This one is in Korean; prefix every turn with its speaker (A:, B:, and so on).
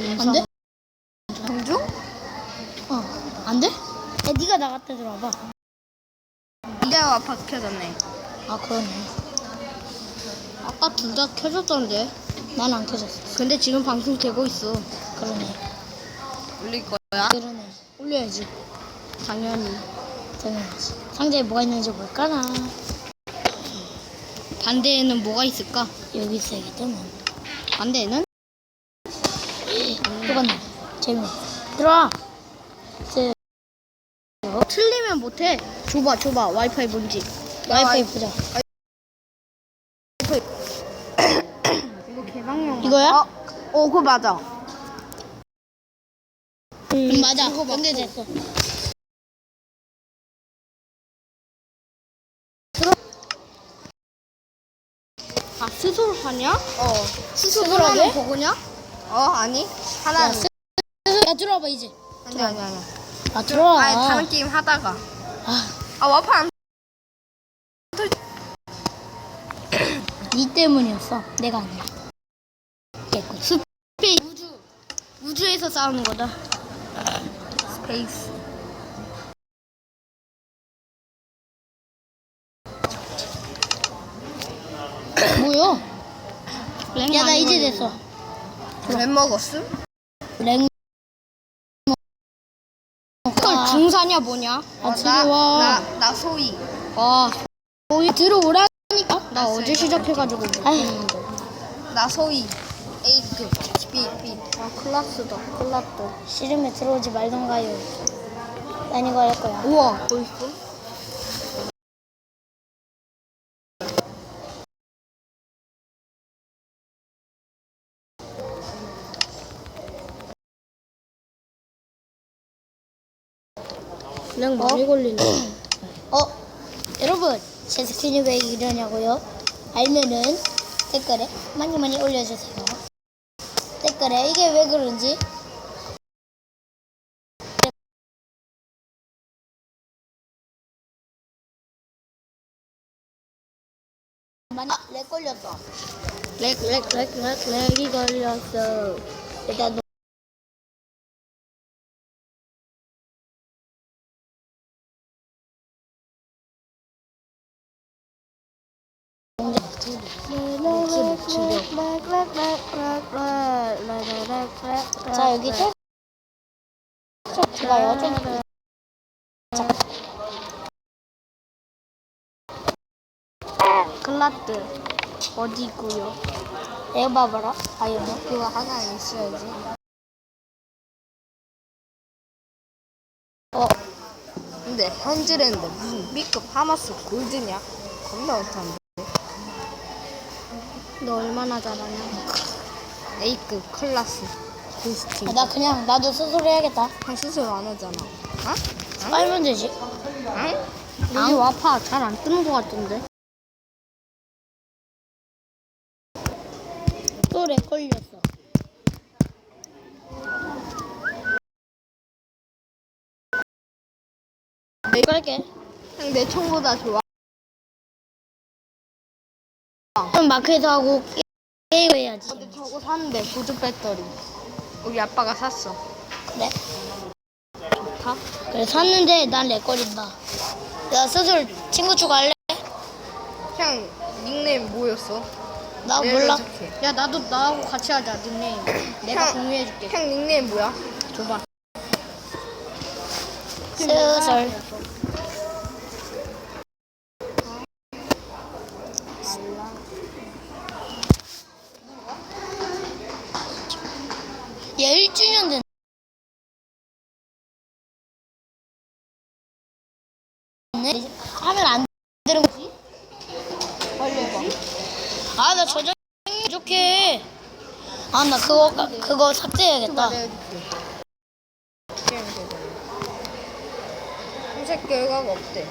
A: 나안
B: 인사.
A: 돼?
B: 공주?
A: 어. 안 돼? 야, 네가 나갔다 들어와봐.
B: 이제 와파 켜졌네.
A: 아, 그러네.
B: 아까 둘 다 켜졌던데.
A: 난 안 켜졌어.
B: 근데 지금 방송 되고 있어.
A: 그러네.
B: 올릴 거야?
A: 그러네. 올려야지.
B: 당연히.
A: 당연하지. 상자에 뭐가 있는지 볼까나.
B: 반대에는 뭐가 있을까?
A: 여기 있어야겠다, 난.
B: 반대에는?
A: 똑같네. 재미없어. 들어와. 제,
B: 틀리면 못해. 줘봐, 줘봐. 와이파이 뭔지.
A: 와이파이 보자.
B: 이거 개방용.
A: 이거야?
B: 어, 어, 그거 맞아.
A: 음, 맞아.
B: 이거 맞고.
A: 연결됐어.
B: 아, 스스로 하냐? 어. 스스로 하는
A: 해?
B: 버그냐? 어, 아니.
A: 야,
B: 하나는.
A: 스- 야, 들어와봐, 이제.
B: 아니, 아니, 아니.
A: 아, 들어와.
B: 아니, 다른 게임 하다가.
A: 아,
B: 아, 와파 안.
A: 니 때문이었어. 내가 아니야. 개꿀.
B: 스페이스. 우주. 우주에서 싸우는 거다. 스페이스.
A: 뭐야?
B: 랭
A: 야, 나 이제. 됐어.
B: 램 먹었음? 헐,
A: 아,
B: 중사냐 뭐냐?
A: 아, 들어와.
B: 나, 나, 나 소희.
A: 아, 거기 들어오라니까.
B: 나
A: 아,
B: 어제 시작해가지고 못
A: 아이.
B: 했는데. 나 소희. A급. B, B. 아, 클라스다. 클라스.
A: 싫으면 들어오지 말던가요. 난 이거 할 거야.
B: 우와, 뭐 있어? 랭 많이 걸리네.
A: 어, 여러분, 제 스킨이 왜 이러냐고요? 알면은 댓글에 많이 많이 올려주세요. 댓글에 이게 왜 그런지. 많이 렉 걸렸어.
B: 렉, 렉, 렉, 렉, 렉이 걸렸어.
A: 일단 자 여기 좀 제가요 좀
B: 클라스 어디고요?
A: 내가 봐봐라 아이언
B: 그거 하나 있어야지.
A: 어
B: 근데 현질했는데 무슨 B급 하마스 골드냐? 겁나 못하는데. 너 얼마나 잘하냐? A급 클라스 부스팅.
A: 아, 나 그냥 나도 스스로 해야겠다
B: 한 수술 안 하잖아. 어?
A: 빨면 되지
B: 응? 여기 와파 잘 안 뜨는 것 같던데.
A: 또렉 걸렸어 이거 할게
B: 그냥 내 총보다 좋아.
A: 그럼 마크에서 하고 게- 게임 해야지
B: 근데 저거 샀는데 보조 배터리. 우리 아빠가 샀어.
A: 그래?
B: 좋다.
A: 그래 샀는데 난렉 걸린다 야 스스로 친구 추가할래?
B: 그냥 닉네임 뭐였어?
A: 나 몰라
B: 연습해. 야 나도 나하고 같이 하자 닉네임. 내가
A: 형.
B: 공유해줄게. 형 닉네임 뭐야? 줘봐.
A: 슬슬 얘 1주년 된 네? 하면 안 되는 거지? 아 나 저장 부족해 아 나 그거 그거 삭제해야겠다.
B: 검색 결과가 없대.